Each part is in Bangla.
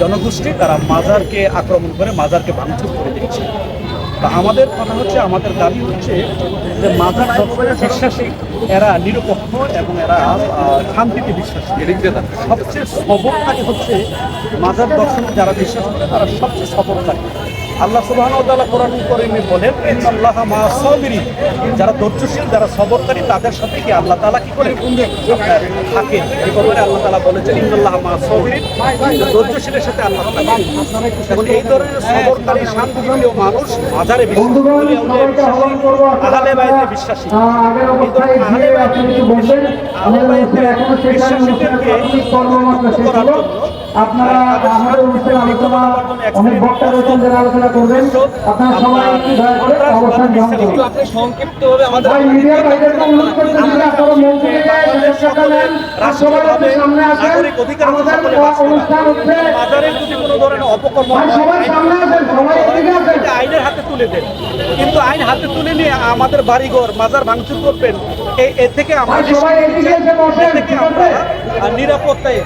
জনগোষ্ঠী তারা মাজারকে আক্রমণ করে মাজারকে ভাঙচুর করে দিচ্ছে। তা আমাদের কথা হচ্ছে আমাদের দাবি হচ্ছে যে মাজার বিশ্বাসী এরা নিরপেক্ষ এবং এরা শান্তিতে বিশ্বাসী। সবচেয়ে সবরকারী হচ্ছে মাজার দর্শনে যারা বিশ্বাস করে তারা সবচেয়ে সবরকারী আল্লাহ সুবাহ কোরআন করিমে বলেন আল্লাহ মা যারা ধৈর্যশীল যারা সবরকারী তাদের সাথে কি আল্লাহ তালা কি করে আপনার থাকে ব্যাপারে আল্লাহ তালা বলেছেন ইন্নাল্লাহ মা ধৈর্যশীলের সাথে আল্লাহ এখন এই ধরনের সবরকারী শান্তিপ্রিয় মানুষ আহলে বিশ্বাসী। হলো। আপনারা আমাদের অনুষ্ঠানে আলোচনা অনেক বক্তা রয়েছেন যারা আলোচনা করবেন। আপনারা সবাই একটু দয়া করে অবস্থান গ্রহণ করুন। সংক্ষিপ্তভাবে আমাদের মিডিয়া ভাইদেরকে অনুরোধ করতে যদি আপনারা মঞ্চ থেকে ব্যবস্থা নেন সবাই একটু সামনে আসেন। আমাদের অনুষ্ঠান হচ্ছে মাজারের যদি কোনো ধরনের অপকর্ম সবাই সামনে আসেন সবাই এদিকে আসেন। আইনের হাতে তুলে দেন কিন্তু আইন হাতে তুলে নিয়ে আমাদের বাড়িঘর মাজার ভাঙচুর করবেন এই এ থেকে আমরা সবাই এদিকে এসে বসেন নিরাপত্তায়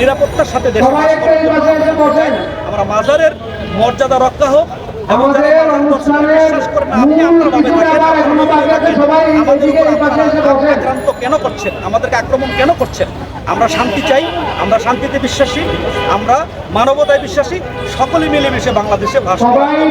নিরাপত্তার সাথে দেশে সবাই বাস এই বসেন। আমরা মাজারের মর্যাদা রক্ষা হোক কেন করছেন? আমাদেরকে আক্রমণ কেন করছেন? আমরা শান্তি চাই আমরা শান্তিতে বিশ্বাসী আমরা মানবতায় বিশ্বাসী সকলে মিলেমিশে বাংলাদেশে ভাষা করেন